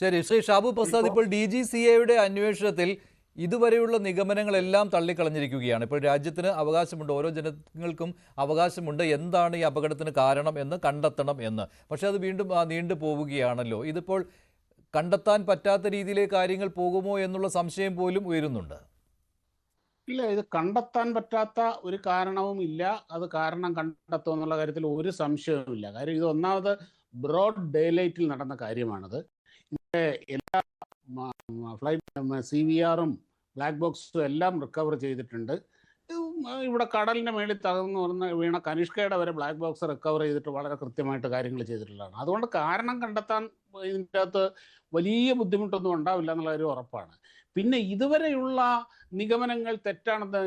ശരി ശ്രീ ഷാബു പ്രസാദ് ഇപ്പോൾ D G C എയുടെ അന്വേഷണത്തിൽ ഇതുവരെയുള്ള നിഗമനങ്ങളെല്ലാം തള്ളിക്കളഞ്ഞിരിക്കുകയാണ്. ഇപ്പോൾ രാജ്യത്തിന് അവകാശമുണ്ട് ഓരോ ജനങ്ങൾക്കും അവകാശമുണ്ട്. എന്താണ് ഈ അപകടത്തിന് കാരണം എന്ന് കണ്ടെത്തണം എന്ന്. പക്ഷേ അത് വീണ്ടും നീണ്ടു പോവുകയാണല്ലോ. ഇതിപ്പോൾ കണ്ടെത്താൻ പറ്റാത്ത രീതിയിലെ കാര്യങ്ങൾ പോകുമോ എന്നുള്ള സംശയം പോലും ഉയരുന്നുണ്ട്. ഇല്ല ഇത് കണ്ടെത്താൻ പറ്റാത്ത ഒരു കാരണവും ഇല്ല അത് കാരണം കണ്ടെത്തുമെന്നുള്ള കാര്യത്തിൽ ഒരു സംശയവുമില്ല. കാര്യം ഇത് ഒന്നാമത് ബ്രോഡ് ഡേലൈറ്റിൽ നടന്ന കാര്യമാണത്. ഇതിന്റെ എല്ലാ ഫ്ലൈറ്റ് സി വി ആറും ബ്ലാക്ക് ബോക്സും എല്ലാം റിക്കവർ ചെയ്തിട്ടുണ്ട്. ഇവിടെ കടലിന്റെ മേളിൽ തകർന്നു പറഞ്ഞ വീണ കനിഷ്കയുടെ വരെ ബ്ലാക്ക് ബോക്സ് റിക്കവർ ചെയ്തിട്ട് വളരെ കൃത്യമായിട്ട് കാര്യങ്ങൾ ചെയ്തിട്ടുള്ളതാണ്. അതുകൊണ്ട് കാരണം കണ്ടെത്താൻ ഇതിന്റെ അകത്ത് വലിയ ബുദ്ധിമുട്ടൊന്നും ഉണ്ടാവില്ല എന്നുള്ള ഒരു ഉറപ്പാണ്. പിന്നെ ഇതുവരെയുള്ള നിഗമനങ്ങൾ തെറ്റാണെന്ന്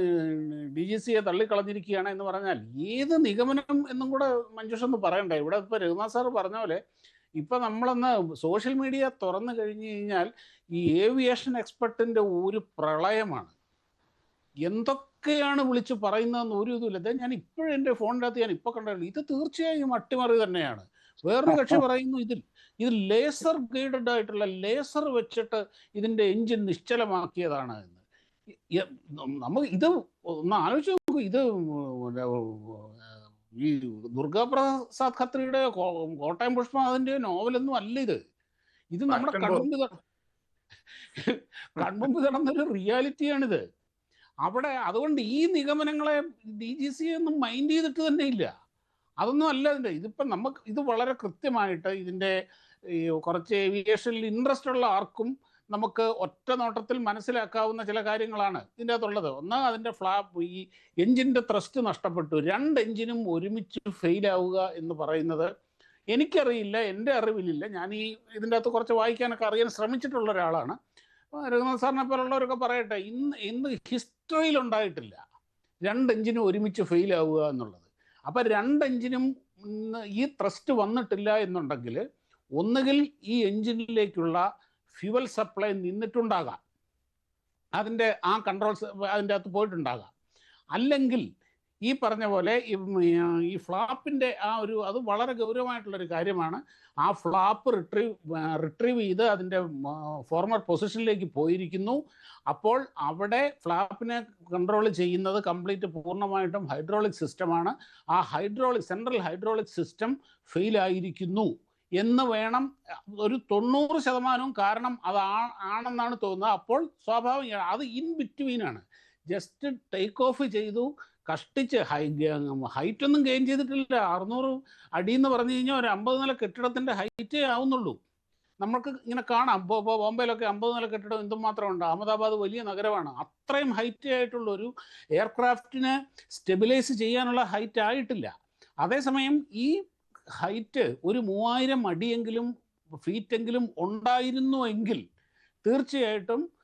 ഡി ജി സിയെ തള്ളിക്കളഞ്ഞിരിക്കുകയാണ് എന്ന് പറഞ്ഞാൽ ഏത് നിഗമനം എന്നും കൂടെ മഞ്ജുഷ് ഒന്ന് പറയണ്ട? ഇവിടെ ഇപ്പൊ രഘുനാഥ് സാർ പറഞ്ഞ പോലെ ഇപ്പൊ നമ്മളൊന്ന് സോഷ്യൽ മീഡിയ തുറന്നു കഴിഞ്ഞു കഴിഞ്ഞാൽ ഈ ഏവിയേഷൻ എക്സ്പെർട്ടിന്റെ ഒരു പ്രളയമാണ്. എന്തൊക്കെയാണ് വിളിച്ച് പറയുന്നതെന്ന് ഒരു ഇതുമില്ല. ഞാൻ ഇപ്പോഴും എന്റെ ഫോണിന്റെ അകത്ത് ഞാൻ ഇപ്പോൾ കണ്ടല്ലോ ഇത് തീർച്ചയായും അട്ടിമറി തന്നെയാണ്. വേറൊരു കക്ഷി പറയുന്നു ഇതിൽ ഇത് ലേസർ ഗൈഡഡ് ആയിട്ടുള്ള ലേസർ വെച്ചിട്ട് ഇതിന്റെ എഞ്ചിൻ നിശ്ചലമാക്കിയതാണ് എന്ന്. നമുക്ക് ഇത് ഒന്ന് ആലോചിച്ച് നോക്കൂ ഇത് ഈ ദുർഗാപ്രസാദ് ഖത്രിയുടെ കോട്ടയം പുഷ്പ അതിന്റെ നോവലൊന്നും അല്ല ഇത്. ഇത് നമ്മുടെ. കൺമുമ്പ് കൺമുമ്പ് നടന്നൊരു റിയാലിറ്റിയാണിത്. അവിടെ അതുകൊണ്ട് ഈ നിഗമനങ്ങളെ ഡി ജി സി ഒന്നും മൈൻഡ് ചെയ്തിട്ട് തന്നെ ഇല്ല. അതൊന്നും അല്ല ഇതിന്റെ ഇതിപ്പം നമുക്ക് ഇത് വളരെ കൃത്യമായിട്ട് ഇതിന്റെ ഈ കുറച്ച് ഏവിയേഷനിൽ ഇൻട്രസ്റ്റ് ഉള്ള ആർക്കും നമുക്ക് ഒറ്റ നോട്ടത്തിൽ മനസ്സിലാക്കാവുന്ന ചില കാര്യങ്ങളാണ് ഇതിന്റെ അകത്തുള്ളത് ഒന്ന് അതിന്റെ ഫ്ലാപ്പ് ഈ എഞ്ചിന്റെ ത്രസ്റ്റ് നഷ്ടപ്പെട്ടു. രണ്ട് എഞ്ചിനും ഒരുമിച്ച് ഫെയിലാവുക എന്ന് പറയുന്നത് എനിക്കറിയില്ല എന്റെ അറിവിലില്ല. ഞാൻ ഈ ഇതിന്റെ അകത്ത് കുറച്ച് വായിക്കാനൊക്കെ അറിയാൻ ശ്രമിച്ചിട്ടുള്ള ഒരാളാണ്. രഘുനാഥ് സാറിനെ പോലുള്ളവരൊക്കെ പറയട്ടെ ഇന്ന് ഇന്ന് ഹിസ്റ്ററിയിൽ ഉണ്ടായിട്ടില്ല രണ്ട് എഞ്ചിനും ഒരുമിച്ച് ഫെയിലാവുക എന്നുള്ളത്. അപ്പം രണ്ട് എഞ്ചിനും ഈ ത്രസ്റ്റ് വന്നിട്ടില്ല എന്നുണ്ടെങ്കിൽ ഒന്നുകിൽ ഈ എഞ്ചിനിലേക്കുള്ള ഫ്യുവൽ സപ്ലൈ നിന്നിട്ടുണ്ടാകാം. അതിന്റെ ആ കൺട്രോൾ അതിന്റെ അകത്ത് പോയിട്ടുണ്ടാകാം. അല്ലെങ്കിൽ ഈ പറഞ്ഞ പോലെ ഈ ഫ്ലാപ്പിന്റെ ആ ഒരു അത് വളരെ ഗൗരവമായിട്ടുള്ള ഒരു കാര്യമാണ്. ആ ഫ്ലാപ്പ് റിട്രീവ് റിട്രീവ് ചെയ്ത് അതിന്റെ ഫോർമർ പൊസിഷനിലേക്ക് പോയിരിക്കുന്നു. അപ്പോൾ അവിടെ ഫ്ലാപ്പിനെ കൺട്രോൾ ചെയ്യുന്നത് കംപ്ലീറ്റ് പൂർണമായിട്ടും ഹൈഡ്രോളിക് സിസ്റ്റമാണ്. ആ hydraulic central hydraulic system fail ആയിരിക്കുന്നു എന്ന് വേണം. ഒരു തൊണ്ണൂറ് ശതമാനവും കാരണം അത് ആണെന്നാണ് തോന്നുന്നത്. അപ്പോൾ സ്വാഭാവികമാണ് അത് ഇൻ ബിറ്റ്വീൻ ആണ് ജസ്റ്റ് ടേക്ക് ഓഫ് ചെയ്തു. കഷ്ടിച്ച് ഹൈ ഹൈറ്റ് ഒന്നും ഗെയിൻ ചെയ്തിട്ടില്ല. അറുന്നൂറ് അടി എന്ന് പറഞ്ഞു കഴിഞ്ഞാൽ ഒരു അമ്പത് നില കെട്ടിടത്തിന്റെ ഹൈറ്റ് ആവുന്നുള്ളൂ. നമുക്ക് ഇങ്ങനെ കാണാം. ഇപ്പോൾ ഇപ്പോൾ ബോംബെയിലൊക്കെ അമ്പത് നില കെട്ടിടം എന്തുമാത്രം ഉണ്ട്. അഹമ്മദാബാദ് വലിയ നഗരമാണ്. അത്രയും ഹൈറ്റ് ആയിട്ടുള്ള ഒരു എയർക്രാഫ്റ്റിനെ സ്റ്റെബിലൈസ് ചെയ്യാനുള്ള ഹൈറ്റ് ആയിട്ടില്ല. അതേസമയം ഈ ഹൈറ്റ് ഒരു മൂവായിരം അടിയെങ്കിലും ഫീറ്റെങ്കിലും ഉണ്ടായിരുന്നു എങ്കിൽ തീർച്ചയായിട്ടും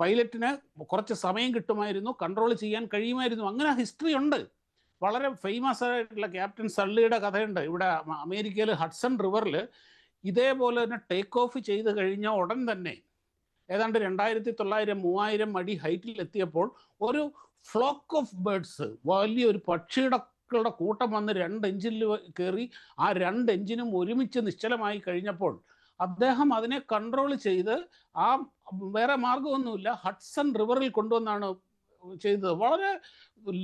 പൈലറ്റിന് കുറച്ച് സമയം കിട്ടുമായിരുന്നു കൺട്രോൾ ചെയ്യാൻ കഴിയുമായിരുന്നു. അങ്ങനെ ഹിസ്റ്ററി ഉണ്ട്. വളരെ ഫേമസ് ആയിട്ടുള്ള ക്യാപ്റ്റൻ സള്ളിയുടെ കഥയുണ്ട്. ഇവിടെ അമേരിക്കയിൽ ഹഡ്സൺ റിവറിൽ ഇതേപോലെ തന്നെ ടേക്ക് ഓഫ് ചെയ്ത് കഴിഞ്ഞ ഉടൻ തന്നെ ഏതാണ്ട് രണ്ടായിരത്തി തൊള്ളായിരം മൂവായിരം അടി ഹൈറ്റിൽ എത്തിയപ്പോൾ ഒരു ഫ്ലോക്ക് ഓഫ് ബേഡ്സ് വലിയൊരു പക്ഷിയുടെ കൂട്ടം വന്ന് രണ്ട് എഞ്ചിനിൽ കയറി ആ രണ്ട് എഞ്ചിനും ഒരുമിച്ച് നിശ്ചലമായി കഴിഞ്ഞപ്പോൾ അദ്ദേഹം അതിനെ കൺട്രോൾ ചെയ്ത് ആ വേറെ മാർഗമൊന്നുമില്ല ഹഡ്സൺ റിവറിൽ കൊണ്ടുവന്നാണ് ചെയ്തത്. വളരെ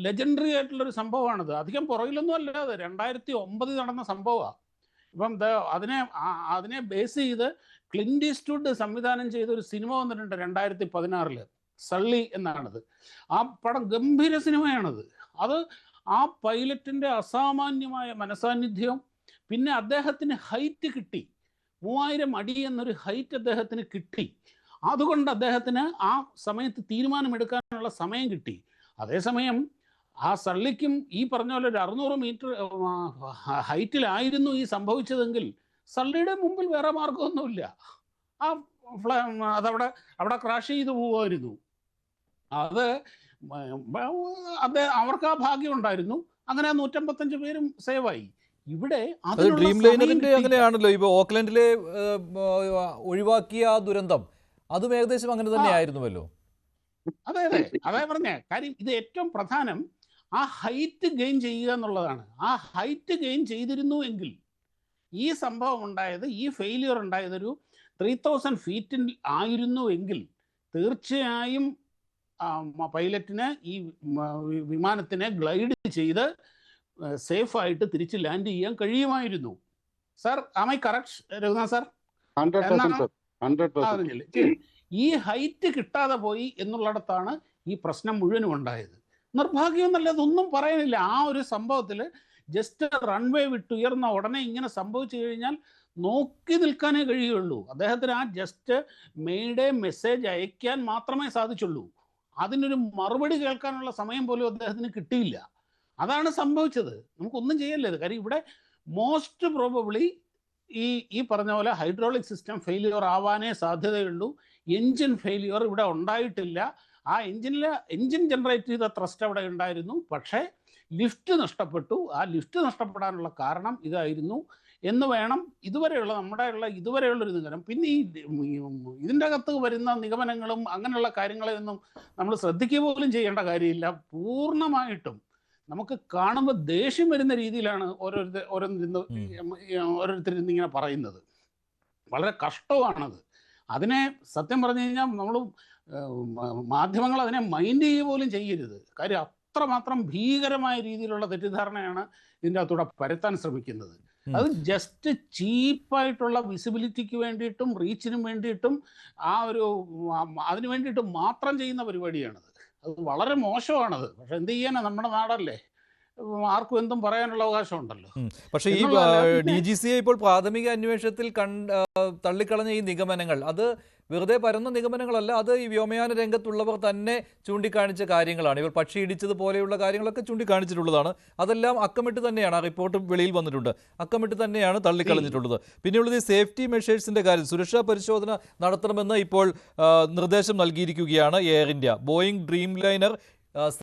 ലെജൻഡറി ആയിട്ടുള്ളൊരു സംഭവമാണത്. അധികം പുറകിലൊന്നും അല്ലാതെ രണ്ടായിരത്തി ഒമ്പതിൽ നടന്ന സംഭവമാണ് ഇപ്പം അതിനെ അതിനെ ബേസ് ചെയ്ത് ക്ലിൻഡി ഈസ്റ്റ്വുഡ് സംവിധാനം ചെയ്ത ഒരു സിനിമ വന്നിട്ടുണ്ട് രണ്ടായിരത്തി പതിനാറിൽ സള്ളി എന്നാണത്. ആ പടം ഗംഭീര സിനിമയാണത്. അത് ആ പൈലറ്റിന്റെ അസാമാന്യമായ മനസാന്നിധ്യം പിന്നെ അദ്ദേഹത്തിന് ഹൈറ്റ് കിട്ടി. മൂവായിരം അടി എന്നൊരു ഹൈറ്റ് അദ്ദേഹത്തിന് കിട്ടി. അതുകൊണ്ട് അദ്ദേഹത്തിന് ആ സമയത്ത് തീരുമാനമെടുക്കാനുള്ള സമയം കിട്ടി. അതേസമയം ആ സള്ളിക്കും ഈ പറഞ്ഞ പോലെ ഒരു അറുന്നൂറ് മീറ്റർ ഹൈറ്റിലായിരുന്നു ഈ സംഭവിച്ചതെങ്കിൽ സള്ളിയുടെ മുമ്പിൽ വേറെ മാർഗമൊന്നുമില്ല ആ അതവിടെ അവിടെ ക്രാഷ് ചെയ്തു പോകുമായിരുന്നു അത് അത് അവർക്ക് ആ ഭാഗ്യം ഉണ്ടായിരുന്നു. അങ്ങനെ നൂറ്റമ്പത്തഞ്ച് പേരും സേവായി ഇവിടെ ഡ്രീം ലൈനറിന്റെ അങ്ങനെയാണല്ലോ. ഇപ്പൊ ഓക്ലൻഡിലെ ഒഴിവാക്കിയ ആ ദുരന്തം. അതും ഏകദേശം അങ്ങനെ തന്നെ ആയിരുന്നുവല്ലോ അതെ അതെ. അതാ പറഞ്ഞേ. കാര്യം ഇത് ഏറ്റവും പ്രധാനം ആ ഹൈറ്റ് ഗെയിൻ ചെയ്യുക എന്നുള്ളതാണ്. ആ ഹൈറ്റ് ഗെയിൻ ചെയ്തിരുന്നു എങ്കിൽ ഈ സംഭവം ഉണ്ടായത് ഈ ഫെയിലിയർ ഉണ്ടായതൊരു ത്രീ തൗസൻഡ് ഫീറ്റിൽ ആയിരുന്നു എങ്കിൽ തീർച്ചയായും പൈലറ്റിന് ഈ വിമാനത്തിനെ ഗ്ലൈഡ് ചെയ്ത് സേഫായിട്ട് തിരിച്ച് ലാൻഡ് ചെയ്യാൻ കഴിയുമായിരുന്നു. Sir am I correct Raghunath sir. ഈ ഹൈറ്റ് കിട്ടാതെ പോയി എന്നുള്ളിടത്താണ് ഈ പ്രശ്നം മുഴുവനും ഉണ്ടായത്. നിർഭാഗ്യം എന്നല്ല അതൊന്നും പറയാനില്ല. ആ ഒരു സംഭവത്തിൽ ജസ്റ്റ് റൺവേ വിട്ടുയർന്ന ഉടനെ ഇങ്ങനെ സംഭവിച്ചു കഴിഞ്ഞാൽ നോക്കി നിൽക്കാനേ കഴിയുള്ളൂ. അദ്ദേഹത്തിന് ആ ജസ്റ്റ് മെയ്ഡേ മെസ്സേജ് അയക്കാൻ മാത്രമേ സാധിച്ചുള്ളൂ. അതിനൊരു മറുപടി കേൾക്കാനുള്ള സമയം പോലും അദ്ദേഹത്തിന് കിട്ടിയില്ല. അതാണ് സംഭവിച്ചത്. നമുക്കൊന്നും ചെയ്യല്ലേ കാര്യം ഇവിടെ മോസ്റ്റ് പ്രോബബ്ലി ഈ ഈ പറഞ്ഞ പോലെ ഹൈഡ്രോളിക് സിസ്റ്റം ഫെയിലിയർ ആവാനേ സാധ്യതയുള്ളൂ. എൻജിൻ ഫെയിലിയർ ഇവിടെ ഉണ്ടായിട്ടില്ല. ആ എൻജിനിലെ എൻജിൻ ജനറേറ്റ് ചെയ്ത ത്രസ്റ്റ് അവിടെ ഉണ്ടായിരുന്നു. പക്ഷേ ലിഫ്റ്റ് നഷ്ടപ്പെട്ടു. ആ ലിഫ്റ്റ് നഷ്ടപ്പെടാനുള്ള കാരണം ഇതായിരുന്നു. എന്ന് വേണം ഇതുവരെയുള്ള നമ്മുടെ ഉള്ള ഇതുവരെയുള്ള ഒരു നിഗമനം. പിന്നെ ഈ ഇതിന്റെ അകത്ത് വരുന്ന നിഗമനങ്ങളും അങ്ങനെയുള്ള കാര്യങ്ങളെയൊന്നും നമ്മൾ ശ്രദ്ധിക്കുക പോലും ചെയ്യേണ്ട കാര്യമില്ല. പൂർണമായിട്ടും നമുക്ക് കാണുമ്പോൾ ദേഷ്യം വരുന്ന രീതിയിലാണ് ഓരോരുത്തർ ഓരോരുത്തരിന്ന് ഇങ്ങനെ പറയുന്നത്. വളരെ കഷ്ടമാണത്. അതിനെ സത്യം പറഞ്ഞു കഴിഞ്ഞാൽ നമ്മൾ മാധ്യമങ്ങൾ അതിനെ മൈൻഡ് ചെയ്യുക പോലും ചെയ്യരുത്. കാര്യം അത്രമാത്രം ഭീകരമായ രീതിയിലുള്ള തെറ്റിദ്ധാരണയാണ് ഇതിന്റെ അകത്തൂടെ പരത്താൻ ശ്രമിക്കുന്നത്. അത് ജസ്റ്റ് ചീപ്പായിട്ടുള്ള വിസിബിലിറ്റിക്ക് വേണ്ടിയിട്ടും റീച്ചിനും വേണ്ടിയിട്ടും ആ ഒരു അതിന് വേണ്ടിയിട്ട് മാത്രം ചെയ്യുന്ന പരിപാടിയാണത്. അത് വളരെ മോശമാണത്. പക്ഷെ എന്ത് ചെയ്യാനാ നമ്മുടെ നാടല്ലേ? ആർക്കും എന്തും പറയാനുള്ള അവകാശമുണ്ടല്ലോ. ഉണ്ടല്ലോ പക്ഷേ ഈ ഡി ജി സി ഇപ്പോൾ പ്രാഥമിക അന്വേഷണത്തിൽ കണ്ട് തള്ളിക്കളഞ്ഞ ഈ നിഗമനങ്ങൾ അത് വെറുതെ പരന്ന നിഗമനങ്ങളല്ല അത് ഈ വ്യോമയാന രംഗത്തുള്ളവർ തന്നെ ചൂണ്ടിക്കാണിച്ച കാര്യങ്ങളാണ്. ഇവർ പക്ഷി ഇടിച്ചത് പോലെയുള്ള കാര്യങ്ങളൊക്കെ ചൂണ്ടിക്കാണിച്ചിട്ടുള്ളതാണ്. അതെല്ലാം അക്കമിട്ട് തന്നെയാണ് ആ റിപ്പോർട്ട് വെളിയിൽ വന്നിട്ടുണ്ട്. അക്കമിട്ട് തന്നെയാണ് തള്ളിക്കളഞ്ഞിട്ടുള്ളത്. പിന്നെയുള്ളത് ഈ സേഫ്റ്റി മെഷേഴ്സിന്റെ കാര്യം. സുരക്ഷാ പരിശോധന നടത്തണമെന്ന് ഇപ്പോൾ നിർദ്ദേശം നൽകിയിരിക്കുകയാണ് എയർ ഇന്ത്യ. Boeing Dreamliner